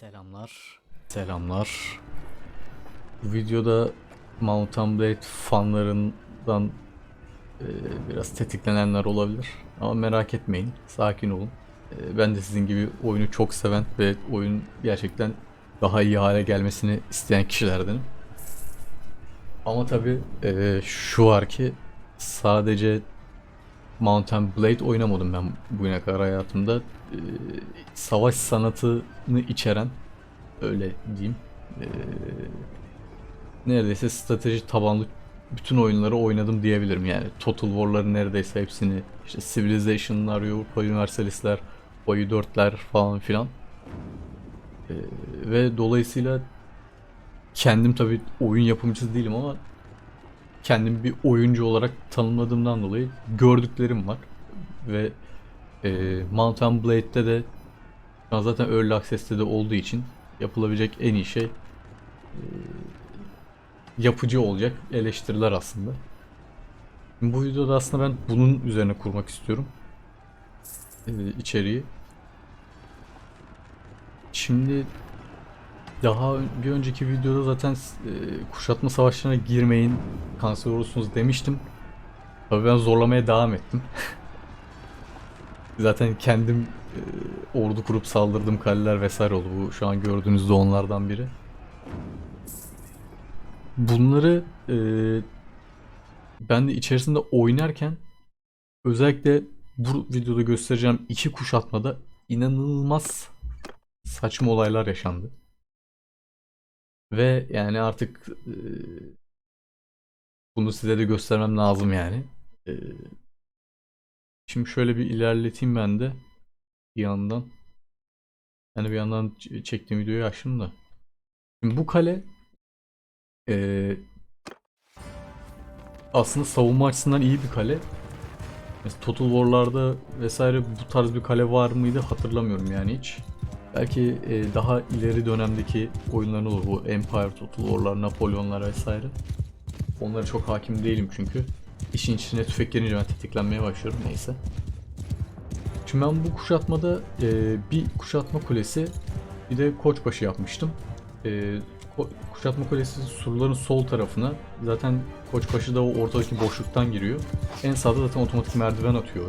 Selamlar. Selamlar. Bu videoda Mountain Blade fanlarından e, biraz tetiklenenler olabilir. Ama merak etmeyin. Sakin olun. E, ben de sizin gibi oyunu çok seven ve oyun gerçekten daha iyi hale gelmesini isteyen kişilerdenim. Ama tabi şu var ki sadece Mountain Blade oynamadım ben bugüne kadar hayatımda. Ee, savaş sanatını içeren öyle diyeyim. ee, neredeyse strateji tabanlı bütün oyunları oynadım diyebilirim yani. Total War'ların neredeyse hepsini, işte Civilization'lar, Europa Universalist'ler, Bayu 4'ler falan filan. Ee, ve dolayısıyla kendim tabi oyun yapımcısı değilim ama kendimi bir oyuncu olarak tanımladığımdan dolayı gördüklerim var. Ve e, Mountain Blade'de de zaten Early Access'te de olduğu için yapılabilecek en iyi şey e, yapıcı olacak eleştiriler aslında. Bu videoda aslında ben bunun üzerine kurmak istiyorum. E, içeriği. Şimdi daha bir önceki videoda zaten e, kuşatma savaşlarına girmeyin, kanser olursunuz demiştim. Tabii ben zorlamaya devam ettim. zaten kendim e, ordu kurup saldırdığım kaleler vesaire oldu. Bu şu an gördüğünüz de onlardan biri. Bunları e, ben de içerisinde oynarken özellikle bu videoda göstereceğim iki kuşatmada inanılmaz saçma olaylar yaşandı. Ve yani artık e, bunu size de göstermem lazım yani. E, şimdi şöyle bir ilerleteyim ben de bir yandan. Yani bir yandan çektiğim videoyu açtım da. Şimdi bu kale e, aslında savunma açısından iyi bir kale. Mesela Total War'larda vesaire bu tarz bir kale var mıydı hatırlamıyorum yani hiç. Belki e, daha ileri dönemdeki oyunların olur bu Empire, Total War'lar, Napolyonlar vesaire. Onlara çok hakim değilim çünkü. İşin içine tüfek girince ben tetiklenmeye başlıyorum neyse. Şimdi ben bu kuşatmada e, bir kuşatma kulesi bir de koçbaşı yapmıştım. E, kuşatma kulesi surların sol tarafına zaten koçbaşı da o ortadaki boşluktan giriyor. En sağda zaten otomatik merdiven atıyor.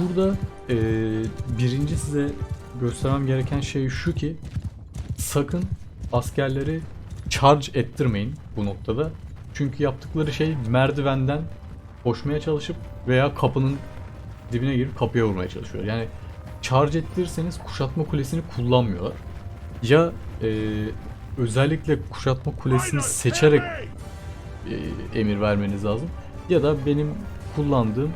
Burada eee, birinci size göstermem gereken şey şu ki sakın askerleri charge ettirmeyin bu noktada. Çünkü yaptıkları şey merdivenden koşmaya çalışıp veya kapının dibine girip kapıya vurmaya çalışıyor. Yani charge ettirirseniz kuşatma kulesini kullanmıyorlar. Ya eee, özellikle kuşatma kulesini seçerek eee, emir vermeniz lazım ya da benim kullandığım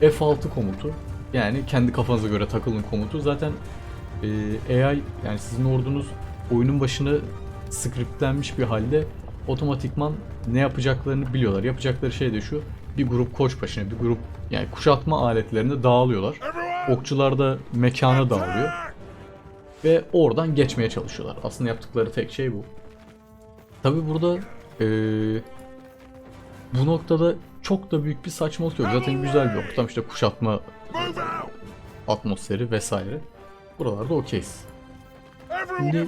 F6 komutu yani kendi kafanıza göre takılın komutu zaten e, AI yani sizin ordunuz oyunun başına scriptlenmiş bir halde otomatikman ne yapacaklarını biliyorlar. Yapacakları şey de şu bir grup koç başına bir grup yani kuşatma aletlerinde dağılıyorlar. Okçular da mekana dağılıyor ve oradan geçmeye çalışıyorlar. Aslında yaptıkları tek şey bu. Tabi burada e, bu noktada çok da büyük bir saçmalık yok. Zaten güzel bir ortam işte kuşatma atmosferi vesaire. Buralarda okeyiz. Şimdi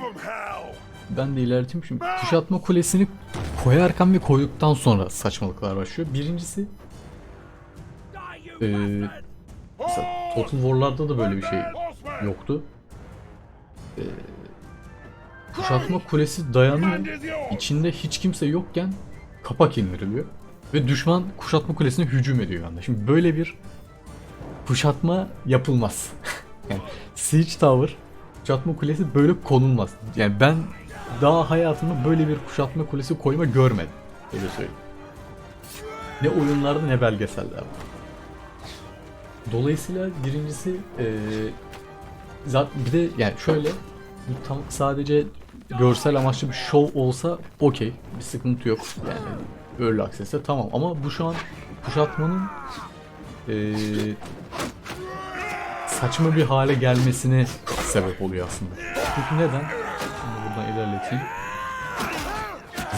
ben de ilerleteyim şimdi. Kuşatma kulesini koyarken ve koyduktan sonra saçmalıklar başlıyor. Birincisi e, mesela Total War'larda da böyle bir şey yoktu. E, kuşatma kulesi dayanıyor. İçinde hiç kimse yokken kapak indiriliyor. Ve düşman kuşatma kulesine hücum ediyor anda. Şimdi böyle bir kuşatma yapılmaz. yani Siege Tower kuşatma kulesi böyle konulmaz. Yani ben daha hayatımda böyle bir kuşatma kulesi koyma görmedim. Öyle söyleyeyim. Ne oyunlarda ne belgesellerde. Dolayısıyla birincisi eee zaten bir de yani şöyle bu tam sadece görsel amaçlı bir şov olsa okey bir sıkıntı yok yani Early Access'te tamam ama bu şu an kuşatmanın eee, saçma bir hale gelmesine sebep oluyor aslında. Çünkü neden? Şimdi buradan ilerleteyim.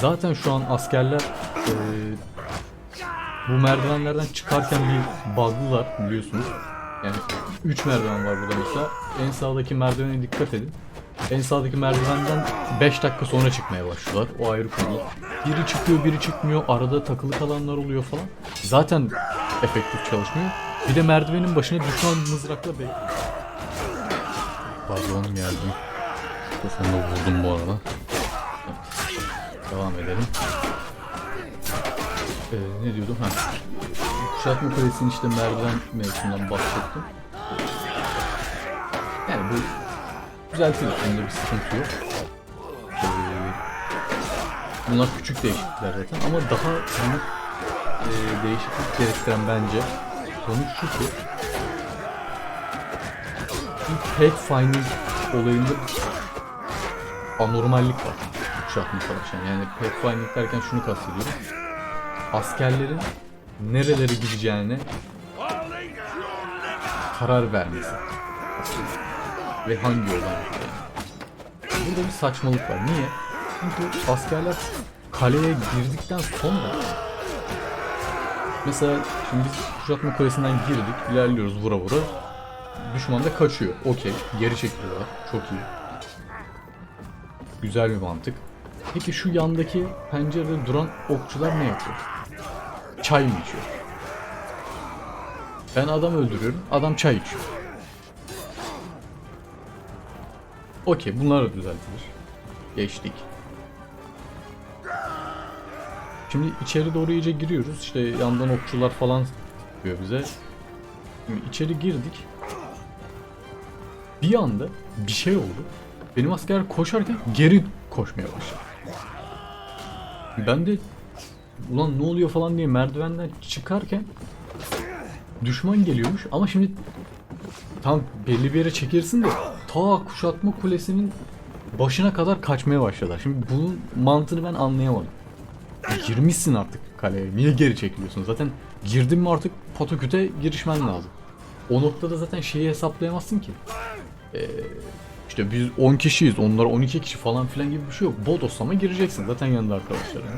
Zaten şu an askerler eee, bu merdivenlerden çıkarken bir bug'lılar biliyorsunuz. Yani 3 merdiven var burada mesela. En sağdaki merdivene dikkat edin. En sağdaki merdivenden 5 dakika sonra çıkmaya başlıyorlar. O ayrı konu. Biri çıkıyor, biri çıkmıyor. Arada takılı kalanlar oluyor falan. Zaten efektif çalışmıyor. Bir de merdivenin başına düşman mızrakla bekliyor. Pardon geldim. Mikrofonu vurdum bu arada. Devam edelim. Ee, ne diyordum? Ha. Kuşatma Kulesi'nin işte merdiven mevzusundan bahsettim. Yani bu düzeltilir. Bunda bir sıkıntı yok. Ee, bunlar küçük değişiklikler zaten ama daha büyük e, değişiklik gerektiren bence konu şu ki bir pathfinding olayında anormallik var kuşatma savaşan. Yani pathfinding derken şunu kastediyorum. Askerlerin nerelere gideceğine karar vermesi. Ve hangi gideceğine. Burada bir saçmalık var. Niye? Çünkü askerler kaleye girdikten sonra mesela şimdi biz kuşatma kulesinden girdik, ilerliyoruz vura vura. Düşman da kaçıyor. Okey. Geri çekiliyorlar. Çok iyi. Güzel bir mantık. Peki şu yandaki pencerede duran okçular ne yapıyor? Çay mı içiyor? Ben adam öldürüyorum, adam çay içiyor. Okey, bunlar da düzeltilir. Geçtik. Şimdi içeri doğru iyice giriyoruz. İşte yandan okçular falan diyor bize. Şimdi içeri girdik. Bir anda bir şey oldu. Benim asker koşarken geri koşmaya başladı. Ben de ulan ne oluyor falan diye merdivenden çıkarken düşman geliyormuş ama şimdi tam belli bir yere çekilsin de ta kuşatma kulesinin başına kadar kaçmaya başladılar. Şimdi bunun mantığını ben anlayamadım. Girmişsin artık kaleye. Niye geri çekiliyorsun? Zaten girdin mi artık patoküte girişmen lazım. O noktada zaten şeyi hesaplayamazsın ki. Ee, işte biz 10 kişiyiz, onlar 12 kişi falan filan gibi bir şey yok. Bodoslama gireceksin. Zaten yanında arkadaşların.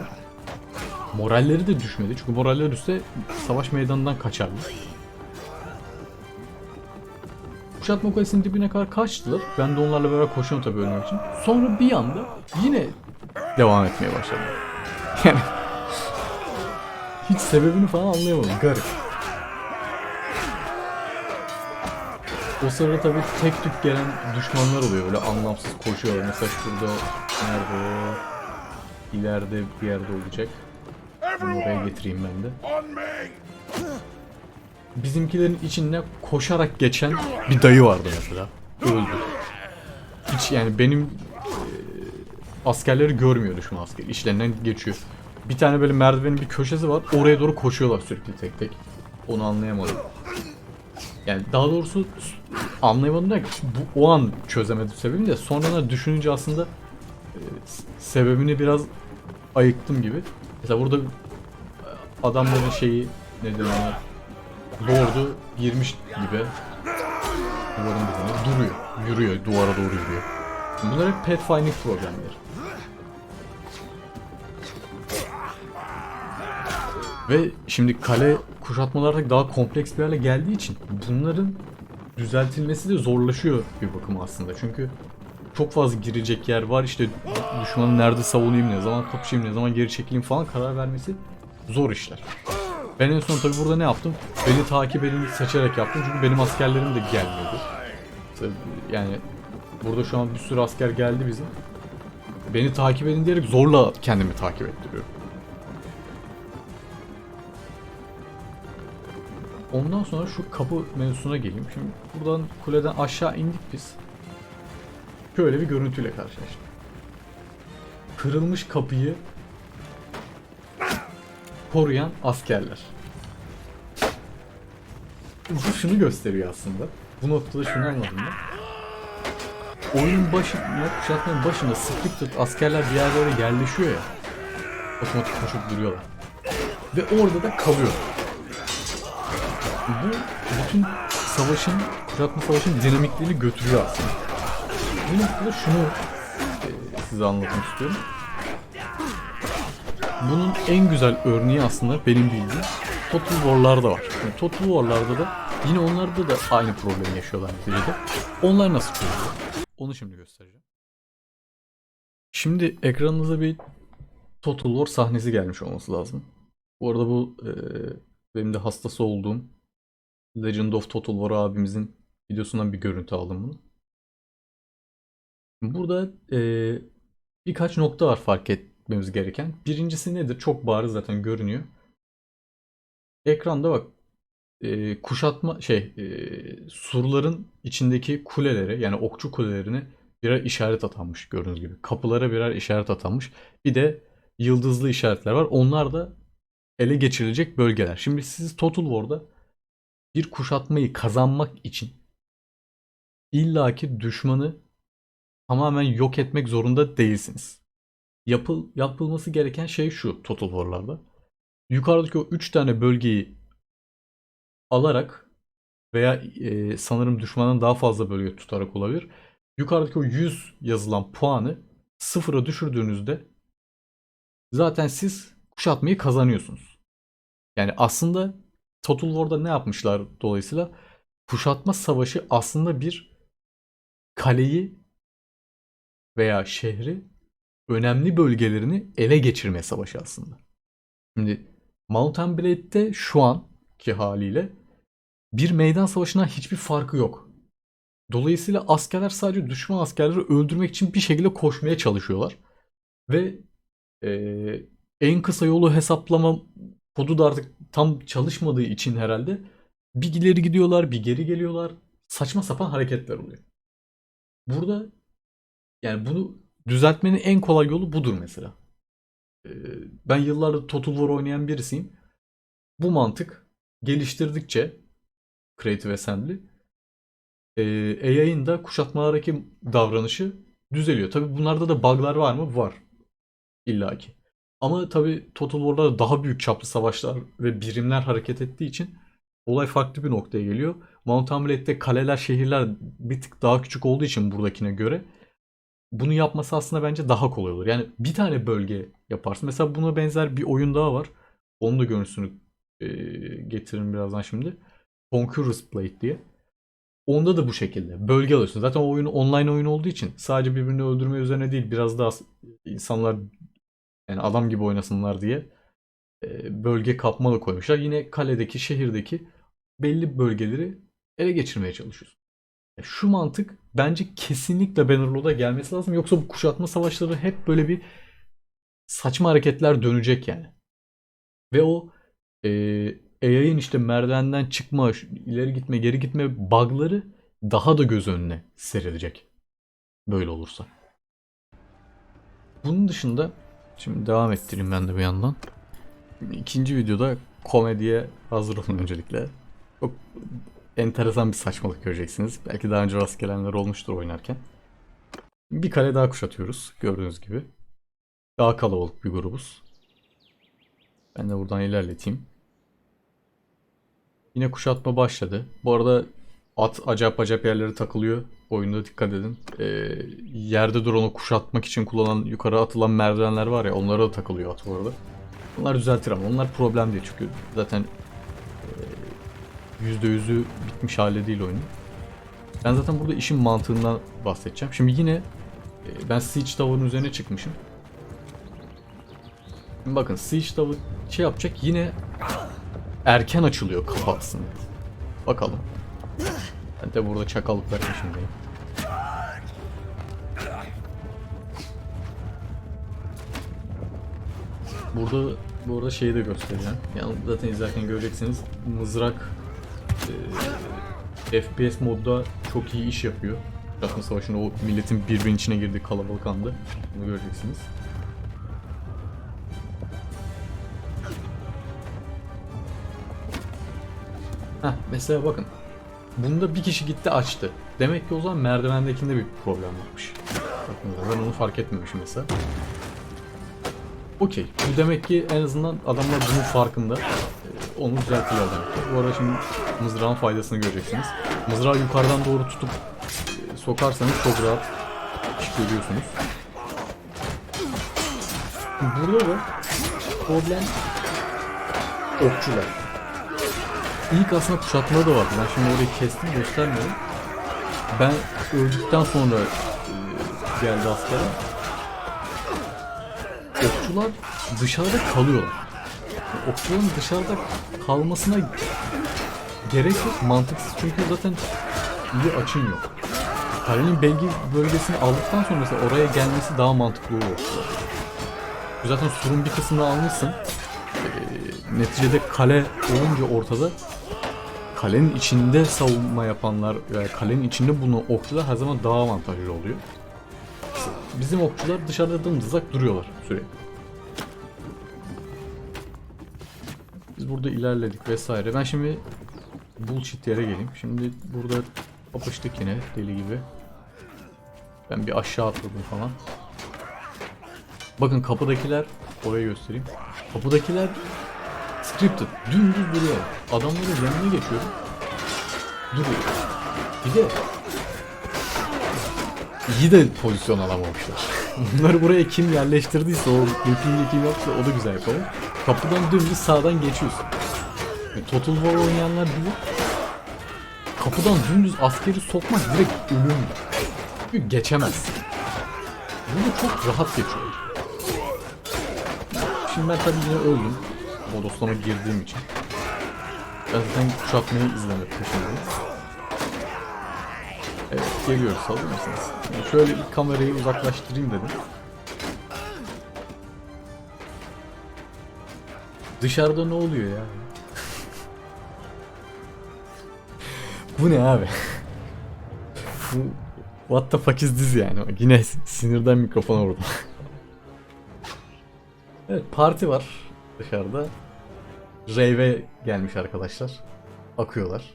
Moralleri de düşmedi. Çünkü moraller düşse savaş meydanından kaçarlar. Kuşatma kulesinin dibine kadar kaçtılar. Ben de onlarla beraber koşuyorum tabii ölmek için. Sonra bir anda yine devam etmeye başladılar. Yani hiç sebebini falan anlayamadım. Garip. O sırada tabii tek tük gelen düşmanlar oluyor. Böyle anlamsız koşuyorlar. Mesela şurada nerede o? İleride bir yerde olacak. Bunu oraya getireyim ben de. Bizimkilerin içinde koşarak geçen bir dayı vardı mesela. Öldü. Hiç yani benim e, askerleri görmüyor düşman asker. İşlerinden geçiyor. Bir tane böyle merdivenin bir köşesi var. Oraya doğru koşuyorlar sürekli tek tek. Onu anlayamadım. Yani daha doğrusu anlayamadım da bu o an çözemedim sebebini de sonradan düşününce aslında e, sebebini biraz ayıktım gibi. Mesela burada e, adamların şeyi ne diyor ona Lord'u girmiş gibi duvarın dibine duruyor. Yürüyor, duvara doğru yürüyor. Bunlar hep pathfinding problemleri. Ve şimdi kale kuşatmalar daha kompleks bir hale geldiği için bunların düzeltilmesi de zorlaşıyor bir bakıma aslında. Çünkü çok fazla girecek yer var. İşte düşmanı nerede savunayım, ne zaman kapışayım, ne zaman geri çekileyim falan karar vermesi zor işler. Ben en son tabi burada ne yaptım? Beni takip edin seçerek yaptım çünkü benim askerlerim de. Tabii Yani burada şu an bir sürü asker geldi bizim. Beni takip edin diyerek zorla kendimi takip ettiriyorum. Ondan sonra şu kapı mevzusuna geleyim. Şimdi buradan kuleden aşağı indik biz. Şöyle bir görüntüyle karşılaştık. Kırılmış kapıyı koruyan askerler. Bu şunu gösteriyor aslında. Bu noktada şunu anladım ben. Oyunun başında, kuşatmanın başında tut askerler bir yerlere yerleşiyor ya. Otomatik koşup duruyorlar. Ve orada da kalıyor. Bu bütün savaşın, kuşatma savaşın dinamikliğini götürüyor aslında. Bu noktada şunu e, size anlatmak istiyorum. Bunun en güzel örneği aslında benim bildiğim Total War'larda var. Yani Total War'larda da Yine onlarda da aynı problemi yaşıyorlar neticede. Onlar nasıl çözülüyor? Onu şimdi göstereceğim. Şimdi ekranınıza bir Total War sahnesi gelmiş olması lazım. Bu arada bu e, benim de hastası olduğum Legend of Total War abimizin videosundan bir görüntü aldım bunu. Burada e, birkaç nokta var fark etmemiz gereken. Birincisi nedir? Çok bariz zaten görünüyor. Ekranda bak e, kuşatma şey e, surların içindeki kulelere yani okçu kulelerine birer işaret atanmış gördüğünüz gibi. Kapılara birer işaret atanmış. Bir de yıldızlı işaretler var. Onlar da ele geçirilecek bölgeler. Şimdi siz Total War'da bir kuşatmayı kazanmak için illaki düşmanı tamamen yok etmek zorunda değilsiniz. Yapıl, yapılması gereken şey şu Total War'larda. Yukarıdaki o 3 tane bölgeyi alarak veya e, sanırım düşmanın daha fazla bölge tutarak olabilir. Yukarıdaki o 100 yazılan puanı sıfıra düşürdüğünüzde zaten siz kuşatmayı kazanıyorsunuz. Yani aslında Total War'da ne yapmışlar dolayısıyla kuşatma savaşı aslında bir kaleyi veya şehri önemli bölgelerini ele geçirme savaşı aslında. Şimdi Mountain Blade'de şu anki haliyle bir meydan savaşından hiçbir farkı yok. Dolayısıyla askerler sadece düşman askerleri öldürmek için bir şekilde koşmaya çalışıyorlar. Ve eee, en kısa yolu hesaplama kodu da artık tam çalışmadığı için herhalde bir ileri gidiyorlar, bir geri geliyorlar. Saçma sapan hareketler oluyor. Burada yani bunu düzeltmenin en kolay yolu budur mesela. Ee, Ben yıllardır Total War oynayan birisiyim. Bu mantık geliştirdikçe Creative Assembly e, AI'ın da kuşatmalardaki davranışı düzeliyor. Tabi bunlarda da bug'lar var mı? Var. İlla ki. Ama tabi Total War'da daha büyük çaplı savaşlar ve birimler hareket ettiği için olay farklı bir noktaya geliyor. Mountain Blade'de kaleler, şehirler bir tık daha küçük olduğu için buradakine göre bunu yapması aslında bence daha kolay olur. Yani bir tane bölge yaparsın. Mesela buna benzer bir oyun daha var. Onun da görüntüsünü e, getiririm birazdan şimdi. Conqueror's Blade diye. Onda da bu şekilde. Bölge alıyorsun. Zaten o oyun online oyun olduğu için sadece birbirini öldürme üzerine değil biraz daha insanlar yani adam gibi oynasınlar diye e, bölge kapma da koymuşlar. Yine kaledeki, şehirdeki belli bölgeleri ele geçirmeye çalışıyorsun. Şu mantık bence kesinlikle Bannerlord'a gelmesi lazım. Yoksa bu kuşatma savaşları hep böyle bir saçma hareketler dönecek yani. Ve o e, AI'ın işte merdivenden çıkma, ileri gitme, geri gitme bug'ları daha da göz önüne serilecek. Böyle olursa. Bunun dışında şimdi devam ettireyim ben de bir yandan. İkinci videoda komediye hazır olun öncelikle. Enteresan bir saçmalık göreceksiniz. Belki daha önce rast gelenler olmuştur oynarken. Bir kale daha kuşatıyoruz gördüğünüz gibi. Daha kalabalık bir grubuz. Ben de buradan ilerleteyim. Yine kuşatma başladı. Bu arada at acayip acayip yerlere takılıyor. Oyunda dikkat edin. Ee, yerde drone'u kuşatmak için kullanılan yukarı atılan merdivenler var ya onlara da takılıyor at bu arada. Bunlar düzeltir ama onlar problem değil çünkü zaten %100'ü bitmiş hali değil oyunun. Ben zaten burada işin mantığından bahsedeceğim. Şimdi yine e, ben Siege Tower'ın üzerine çıkmışım. Şimdi bakın Siege Tower şey yapacak yine erken açılıyor kapı aslında. Bakalım. Ben de burada çakallıklar peşindeyim. Burada bu arada şeyi de göstereceğim. Yani zaten izlerken göreceksiniz. Mızrak e, FPS modda çok iyi iş yapıyor. Kuşatma Savaşı'nda o milletin birbirinin içine girdiği kalabalık anda. Bunu göreceksiniz. Heh, mesela bakın. Bunda bir kişi gitti açtı. Demek ki o zaman merdivendekinde bir problem varmış. Bakın ben onu fark etmemişim mesela. Okey. Bu demek ki en azından adamlar bunun farkında. Onu düzeltiyorlar demek. Bu arada şimdi mızrağın faydasını göreceksiniz. Mızrağı yukarıdan doğru tutup e, sokarsanız çok rahat iş görüyorsunuz. Burada da problem okçular. ilk aslında kuşatma da vardı. Ben şimdi orayı kestim göstermiyorum. Ben öldükten sonra e, geldi askere. Okçular dışarıda kalıyorlar. Okçuların dışarıda kalmasına gerek yok mantıksız çünkü zaten iyi açın yok. Kalenin belki bölgesini aldıktan sonra mesela oraya gelmesi daha mantıklı oluyor. Zaten surun bir kısmını almışsın. Ee, neticede kale olunca ortada kalenin içinde savunma yapanlar veya kalenin içinde bulunan okçular her zaman daha avantajlı oluyor. Bizim okçular dışarıda dımdızlak duruyorlar sürekli. Biz burada ilerledik vesaire. Ben şimdi bullshit yere geleyim. Şimdi burada kapıştık yine deli gibi. Ben bir aşağı atladım falan. Bakın kapıdakiler oraya göstereyim. Kapıdakiler scripted. Dümdüz duruyor. Adamların yanına geçiyorum. Duruyor. Bir de iyi de pozisyon alamamışlar. Bunları buraya kim yerleştirdiyse o mapping'i kim yaptıysa o da güzel yapalım. Kapıdan dümdüz sağdan geçiyorsun. E, Total War oynayanlar bilir. Kapıdan dümdüz askeri sokmak direkt ölüm. Çünkü geçemezsin. Bunu çok rahat geçiyor. Şimdi ben tabii yine öldüm. Bodoslama girdiğim için. Ben zaten kuşatmayı izlemek peşindeyim. Evet geliyoruz hazır mısınız? Yani şöyle ilk kamerayı uzaklaştırayım dedim. Dışarıda ne oluyor ya? Bu ne abi? Bu What the fuck is this yani? Yine sinirden mikrofona vurdum. evet parti var dışarıda. Rave'e gelmiş arkadaşlar. Akıyorlar.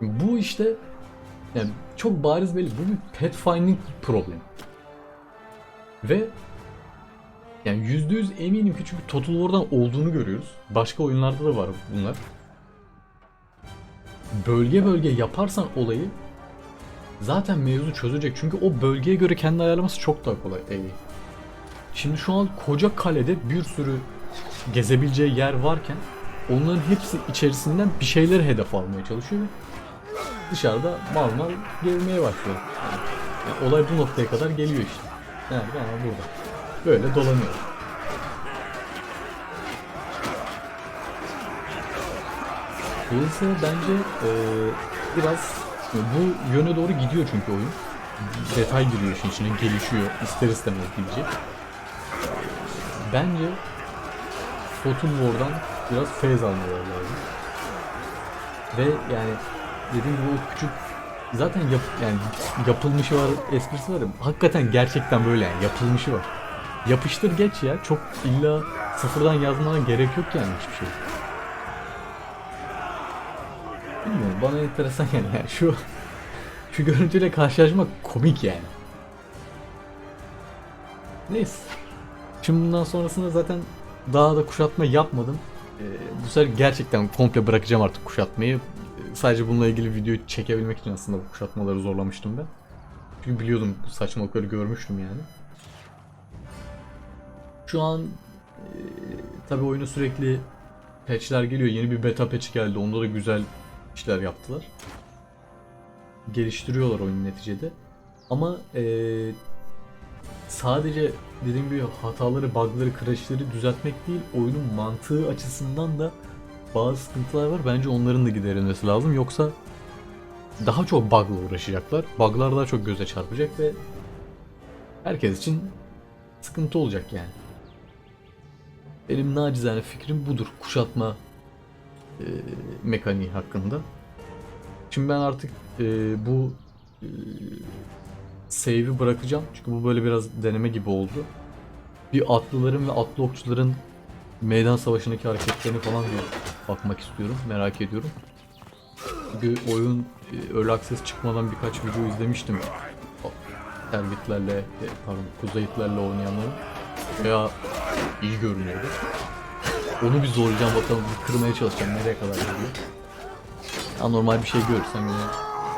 Bu işte yani çok bariz belli. Bu bir pet finding problem. Ve yani yüzde yüz eminim ki çünkü Total War'dan olduğunu görüyoruz. Başka oyunlarda da var bunlar. Bölge bölge yaparsan olayı zaten mevzu çözecek. Çünkü o bölgeye göre kendi ayarlaması çok daha kolay. Ee, Şimdi şu an koca kalede bir sürü gezebileceği yer varken onların hepsi içerisinden bir şeyleri hedef almaya çalışıyor dışarıda mal mal gezmeye başlıyor. Yani olay bu noktaya kadar geliyor işte. Nerede? Ama burada. Böyle dolanıyor. Dolayısıyla bence e, biraz bu yöne doğru gidiyor çünkü oyun. Detay giriyor işin içine, gelişiyor. ister istemez gidecek. Bence Total War'dan biraz feyz almaları lazım. Ve yani dediğim gibi o küçük zaten yap, yani yapılmışı var esprisi var hakikaten gerçekten böyle yani yapılmışı var. Yapıştır geç ya çok illa sıfırdan yazmana gerek yok yani hiçbir şey. Bilmiyorum bana enteresan yani, yani şu şu görüntüyle karşılaşmak komik yani. Neyse. Şimdi bundan sonrasında zaten daha da kuşatma yapmadım. Ee, bu sefer gerçekten komple bırakacağım artık kuşatmayı. Ee, sadece bununla ilgili video çekebilmek için aslında bu kuşatmaları zorlamıştım ben. Çünkü biliyordum saçmalıkları görmüştüm yani. Şu an e, tabi oyuna sürekli patchler geliyor. Yeni bir beta patch geldi. Onda da güzel işler yaptılar. Geliştiriyorlar oyunu neticede. Ama eee sadece dediğim gibi hataları, bug'ları, crash'leri düzeltmek değil, oyunun mantığı açısından da bazı sıkıntılar var. Bence onların da giderilmesi lazım. Yoksa daha çok bug'la uğraşacaklar. Bug'lar daha çok göze çarpacak ve herkes için sıkıntı olacak yani. Benim nacizane fikrim budur. Kuşatma e, mekaniği hakkında. Şimdi ben artık e, bu e, save'i bırakacağım. Çünkü bu böyle biraz deneme gibi oldu. Bir atlıların ve atlı okçuların meydan savaşındaki hareketlerini falan bir bakmak istiyorum. Merak ediyorum. Çünkü oyun e, Early Access çıkmadan birkaç video izlemiştim. Tergitlerle, e, pardon, kuzeyitlerle oynayanların. Veya iyi görünüyordu. Onu bir zorlayacağım bakalım, bir kırmaya çalışacağım nereye kadar gidiyor. Anormal bir şey görürsem yine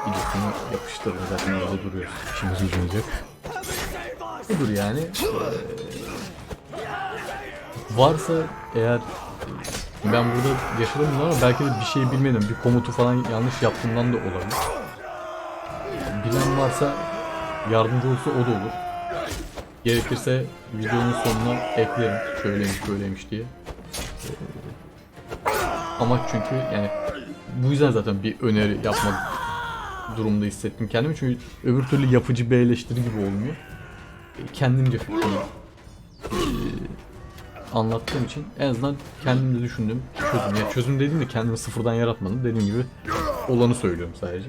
videosunu yapıştırırım zaten orada duruyor. İşimiz gücümüz yok. Budur yani. Ee, varsa eğer ben burada yaşadım ama belki de bir şey bilmedim. Bir komutu falan yanlış yaptığımdan da olabilir. Bilen varsa yardımcı olursa o da olur. Gerekirse videonun sonuna eklerim. Şöyleymiş böyleymiş diye. Ee, Ama çünkü yani bu yüzden zaten bir öneri yapmak durumda hissettim kendimi. Çünkü öbür türlü yapıcı bir eleştiri gibi olmuyor. Kendimce fikrimi e, anlattığım için en azından kendimde düşündüm çözüm. Yani çözüm dediğim de kendimi sıfırdan yaratmadım. Dediğim gibi olanı söylüyorum sadece.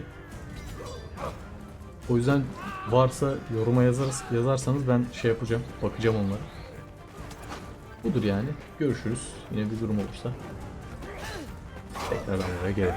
O yüzden varsa yoruma yazarız, yazarsanız ben şey yapacağım. Bakacağım onlara. Budur yani. Görüşürüz. Yine bir durum olursa tekrardan buraya gelelim.